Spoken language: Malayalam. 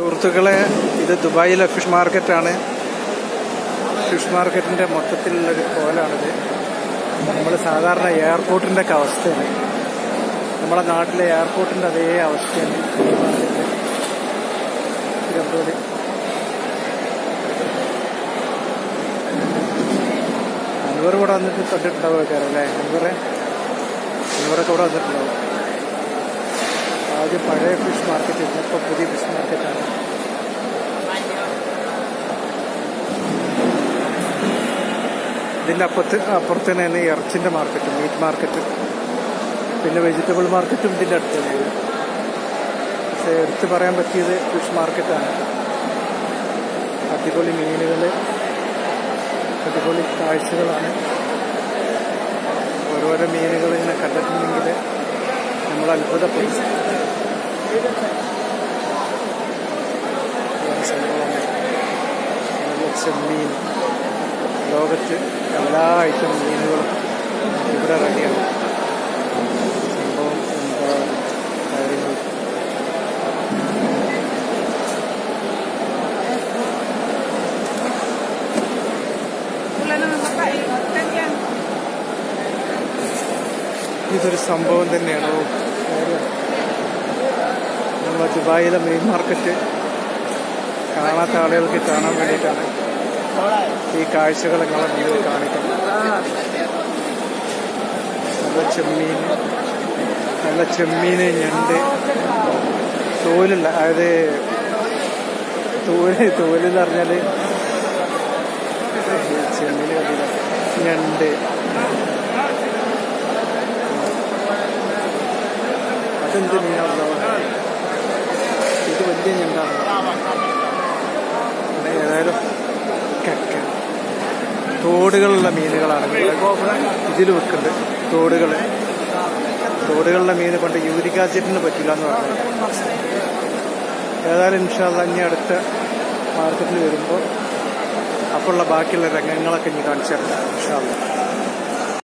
സുഹൃത്തുക്കളെ ഇത് ദുബായിലെ ഫിഷ് മാർക്കറ്റാണ്. ഫിഷ് മാർക്കറ്റിന്റെ മൊത്തത്തിലുള്ളൊരു കോലാണിത്. നമ്മൾ സാധാരണ എയർപോർട്ടിന്റെ ഒക്കെ അവസ്ഥയാണ്. നമ്മുടെ നാട്ടിലെ എയർപോർട്ടിന്റെ അതേ അവസ്ഥയാണ് തിരുവനന്തപുരം. അൻവർ ഇവിടെ വന്നിട്ട് കണ്ടിട്ടുണ്ടാവും അല്ലേ? അൻവറെ? അൻവറൊക്കെ ഇവിടെ വന്നിട്ടുണ്ടാവും ആദ്യം പഴയ ഫിഷ് മാർക്കറ്റ് ഇപ്പോൾ പുതിയ ഫിഷ് മാർക്കറ്റാണ് ഇതിന്റെ അപ്പുറത്ത് അപ്പുറത്ത് തന്നെ തന്നെ ഇറച്ചിന്റെ മാർക്കറ്റ് മീറ്റ് മാർക്കറ്റ് പിന്നെ വെജിറ്റബിൾ മാർക്കറ്റും ഇതിന്റെ അടുത്ത് തന്നെയാണ് പക്ഷേ എടുത്ത് പറയാൻ പറ്റിയത് ഫിഷ് മാർക്കറ്റാണ് അടിപൊളി മീനുകൾ അടിപൊളി കാഴ്ചകളാണ്. ഓരോരോ മീനുകൾ ഇങ്ങനെ കണ്ടിട്ടുണ്ടെങ്കിൽ നമ്മൾ അത്ഭുതപ്പെടും. ചെമ്മീൻ ലോകത്ത് എല്ലാ ഐറ്റം മീനുകളും ഇവിടെ റെഡിയാണ് സംഭവം എന്താ കാര്യങ്ങൾ. ഇതൊരു സംഭവം തന്നെയാണ്. നമ്മൾ ദുബായിലെ മെയിൻ മാർക്കറ്റ് കാണാത്ത ആളുകൾക്ക് കാണാൻ വേണ്ടിയിട്ടാണ് ഈ കാഴ്ചകൾ നിങ്ങളെ മുന്നിൽ കാണിക്കുന്നത്. നല്ല ചെമ്മീൻ നല്ല ചെമ്മീൻ ഞണ്ട്. തോലില്ല അതായത് തോൽ തോലെന്ന് പറഞ്ഞാൽ ചെമ്മീൻ കണ്ടില്ല. ഞണ്ട്. അതെന്ത് മീനാണല്ലോ ഇത് വലിയ ഞണ്ടാണ് ഏതായാലും കക്ക തോടുകളുള്ള മീനുകളാണ്. ഇതിൽ വെക്കുന്നുണ്ട് തോടുകൾ തോടുകളിലെ മീൻ പണ്ട് യൂരിക് ആസിഡിന് പറ്റില്ല എന്ന് പറഞ്ഞു. ഏതായാലും ഇൻഷാല്ല ഇനി അടുത്ത മാർക്കറ്റിൽ വരുമ്പോൾ അപ്പോഴുള്ള ബാക്കിയുള്ള രംഗങ്ങളൊക്കെ ഇനി കാണിച്ചു തരാം ഇൻഷാല്ല